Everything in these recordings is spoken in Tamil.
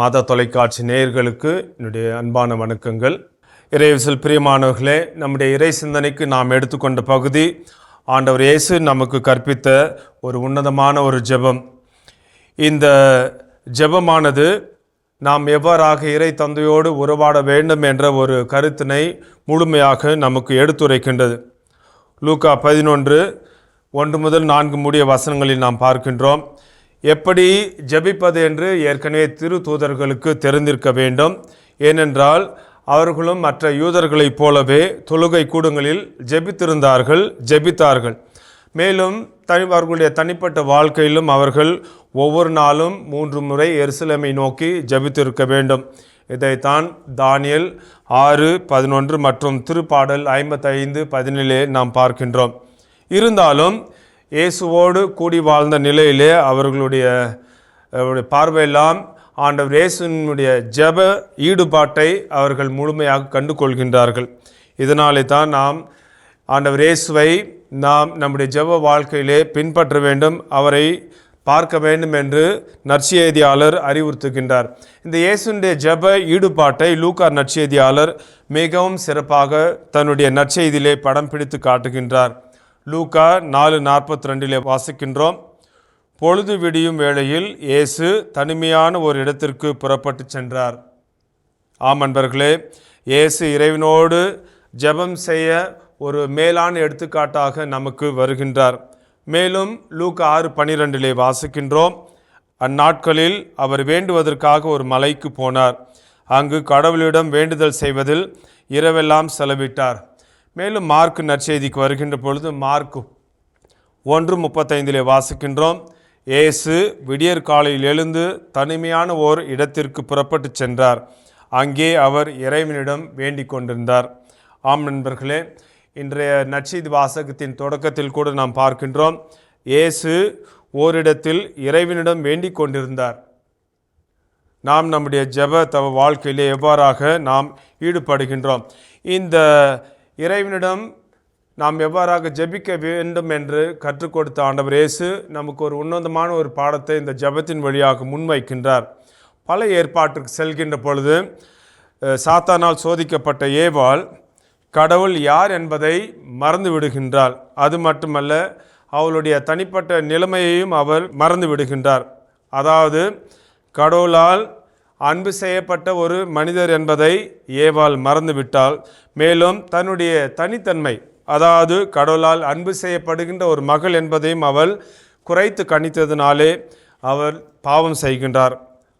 மாதா தொலைக்காட்சி நேயர்களுக்கு என்னுடைய அன்பான வணக்கங்கள். இறைவிசல் பிரியமானவர்களே நம்முடைய இறை சிந்தனைக்கு நாம் எடுத்துக்கொண்ட பகுதி ஆண்டவர் இயேசு நமக்கு கற்பித்த ஒரு உன்னதமான ஒரு ஜெபம். இந்த ஜெபமானது நாம் எவ்வாறாக இறை தந்தையோடு உறவாட வேண்டும் என்ற ஒரு கருத்தினை முழுமையாக நமக்கு எடுத்துரைக்கின்றது. லூக்கா பதினொன்று ஒன்று முதல் நான்கு முடிய வசனங்களில் நாம் பார்க்கின்றோம். எப்படி ஜபிப்பது என்று ஏற்கனவே திரு தூதர்களுக்கு தெரிந்திருக்க வேண்டும். ஏனென்றால் அவர்களும் மற்ற யூதர்களைப் போலவே தொழுகை கூடங்களில் ஜெபித்திருந்தார்கள் ஜெபித்தார்கள். மேலும் தனி அவர்களுடைய தனிப்பட்ட வாழ்க்கையிலும் அவர்கள் ஒவ்வொரு நாளும் மூன்று முறை எருசலமை நோக்கி ஜெபித்திருக்க வேண்டும். இதைத்தான் தானியல் ஆறு பதினொன்று மற்றும் திருப்பாடல் ஐம்பத்தைந்து பதினேழே நாம் பார்க்கின்றோம். இருந்தாலும் இயேசுவோடு கூடி வாழ்ந்த நிலையிலே அவர்களுடைய பார்வையெல்லாம் ஆண்டவர் இயேசுனுடைய ஜெப ஈடுபாட்டை அவர்கள் முழுமையாக கண்டு கொள்கின்றார்கள் இதனாலே தான் நாம் ஆண்டவர் இயேசுவை நாம் நம்முடைய ஜெப வாழ்க்கையிலே பின்பற்ற வேண்டும் அவரை பார்க்க வேண்டும் என்று நற்செய்தியாளர் அறிவுறுத்துகின்றார். இந்த இயேசுடைய ஜெப ஈடுபாட்டை லூகார் நற்செய்தியாளர் மிகவும் சிறப்பாக தன்னுடைய நற்செய்தியிலே படம் பிடித்து காட்டுகின்றார். லூக்கா நாலு நாற்பத்தி ரெண்டிலே வாசிக்கின்றோம். பொழுது விடியும் வேளையில் இயேசு தனிமையான ஒரு இடத்திற்கு புறப்பட்டு சென்றார். ஆம் அன்பர்களே இயேசு இறைவனோடு ஜெபம் செய்ய ஒரு மேலான எடுத்துக்காட்டாக நமக்கு வருகின்றார். மேலும் லூக்கா ஆறு பனிரெண்டிலே வாசிக்கின்றோம். அந்நாட்களில் அவர் வேண்டுவதற்காக ஒரு மலைக்கு போனார். அங்கு கடவுளிடம் வேண்டுதல் செய்வதில் இரவெல்லாம் செலவிட்டார். மேலும் மார்க் நற்செய்திக்கு வருகின்ற பொழுது மார்க் ஒன்று முப்பத்தைந்திலே வாசிக்கின்றோம். இயேசு விடியற் காலையில் எழுந்து தனிமையான ஓர் இடத்திற்கு புறப்பட்டு சென்றார். அங்கே அவர் இறைவனிடம் வேண்டிக் கொண்டிருந்தார். ஆம் நண்பர்களே இன்றைய நற்செய்தி வாசகத்தின் தொடக்கத்தில் கூட நாம் பார்க்கின்றோம். இயேசு ஓரிடத்தில் இறைவனிடம் வேண்டிக் கொண்டிருந்தார். நாம் நம்முடைய ஜப தவ வாழ்க்கையிலே எவ்வாறாக நாம் ஈடுபடுகின்றோம். இந்த இறைவனிடம் நாம் எவ்வாறாக ஜெபிக்க வேண்டும் என்று கற்றுக் கொடுத்த ஆண்டவர் இயேசு நமக்கு ஒரு உன்னதமான ஒரு பாடத்தை இந்த ஜெபத்தின் வழியாக முன்வைக்கின்றார். பல ஏற்பாட்டிற்கு செல்கின்ற பொழுது சாத்தானால் சோதிக்கப்பட்ட ஏவாள் கடவுள் யார் என்பதை மறந்து விடுகின்றாள். அது மட்டுமல்ல அவளுடைய தனிப்பட்ட நிலைமையையும் அவர் மறந்து விடுகின்றார். அதாவது கடவுளால் அன்பு செய்யப்பட்ட ஒரு மனிதர் என்பதை ஏவாள் மறந்துவிட்டாள். மேலும் தன்னுடைய தனித்தன்மை அதாவது கடவுளால் அன்பு செய்யப்படுகின்ற ஒரு மகள் என்பதையும் அவள் குறைத்து கணித்ததினாலே அவர் பாவம் செய்கின்றார்.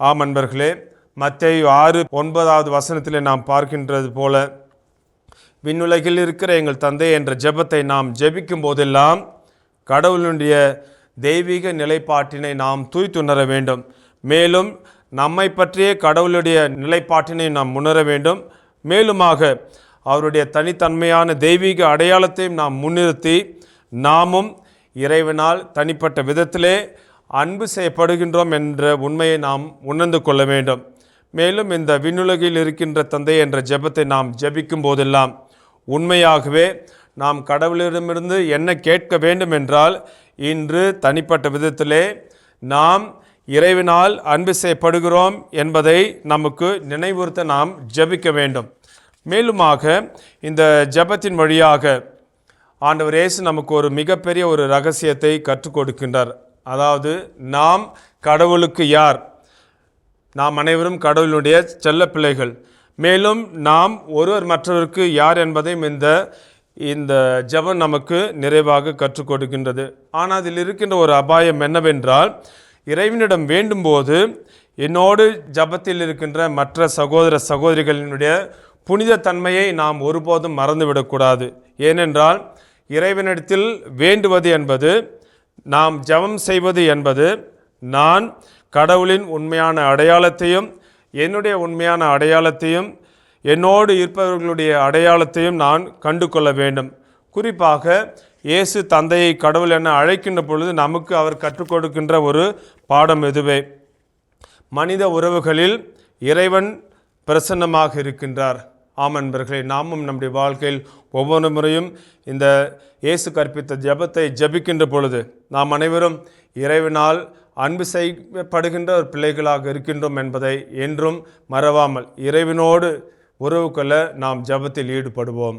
ஆம் அன்பர்களே மத்திய ஆறு ஒன்பதாவது வசனத்திலே நாம் பார்க்கின்றது போல விண்ணுலகில் இருக்கிற எங்கள் தந்தை என்ற ஜெபத்தை நாம் ஜெபிக்கும் போதெல்லாம் கடவுளுடைய தெய்வீக நிலைப்பாட்டினை நாம் தூய்த்துணர வேண்டும். மேலும் நம்மை பற்றிய கடவுளுடைய நிலைப்பாட்டினை நாம் உணர வேண்டும். மேலுமாக அவருடைய தனித்தன்மையான தெய்வீக அடையாளத்தையும் நாம் முன்னிறுத்தி நாமும் இறைவனால் தனிப்பட்ட விதத்திலே அன்பு செய்யப்படுகின்றோம் என்ற உண்மையை நாம் உணர்ந்து கொள்ள வேண்டும். மேலும் இந்த விண்ணுலகில் இருக்கின்ற தந்தை என்ற ஜெபத்தை நாம் ஜெபிக்கும் போதெல்லாம் உண்மையாகவே நாம் கடவுளிடமிருந்து என்ன கேட்க வேண்டும் என்றால் இன்று தனிப்பட்ட விதத்திலே நாம் இறைவினால் அன்பு செய்யப்படுகிறோம் என்பதை நமக்கு நினைவுறுத்த நாம் ஜெபிக்க வேண்டும். மேலுமாக இந்த ஜெபத்தின் வழியாக ஆண்டவர் இயேசு நமக்கு ஒரு மிகப்பெரிய ஒரு ரகசியத்தை கற்றுக் கொடுக்கின்றார். அதாவது நாம் கடவுளுக்கு யார்? நாம் அனைவரும் கடவுளுடைய செல்ல பிள்ளைகள். மேலும் நாம் ஒருவர் மற்றவருக்கு யார் என்பதையும் இந்த இந்த ஜெபம் நமக்கு நிறைவாக கற்றுக் கொடுக்கின்றது. ஆனால் அதில் இருக்கின்ற ஒரு அபாயம் என்னவென்றால் இறைவனிடம் வேண்டும்போது என்னோடு ஜபத்தில் இருக்கின்ற மற்ற சகோதர சகோதரிகளினுடைய புனித தன்மையை நாம் ஒருபோதும் மறந்துவிடக்கூடாது. ஏனென்றால் இறைவனிடத்தில் வேண்டுவது என்பது நாம் ஜெபம் செய்வது என்பது நான் கடவுளின் உண்மையான அடையாளத்தையும் என்னுடைய உண்மையான அடையாளத்தையும் என்னோடு இருப்பவர்களுடைய அடையாளத்தையும் நான் கண்டு கொள்ள வேண்டும். குறிப்பாக இயேசு தந்தையை கடவுள் என அழைக்கின்ற பொழுது நமக்கு அவர் கற்றுக் கொடுக்கின்ற ஒரு பாடம் இதுவே மனித உறவுகளில் இறைவன் பிரசன்னமாக இருக்கின்றார். ஆம் அன்பர்களே நாமும் நம்முடைய வாழ்க்கையில் ஒவ்வொரு முறையும் இந்த இயேசு கற்பித்த ஜெபத்தை ஜெபிக்கின்ற பொழுது நாம் அனைவரும் இறைவனால் அன்பு செய்யப்படுகின்ற ஒரு பிள்ளைகளாக இருக்கின்றோம் என்பதை என்றும் மறவாமல் இறைவனோடு உறவு கொள்ள நாம் ஜெபத்தில் ஈடுபடுவோம்.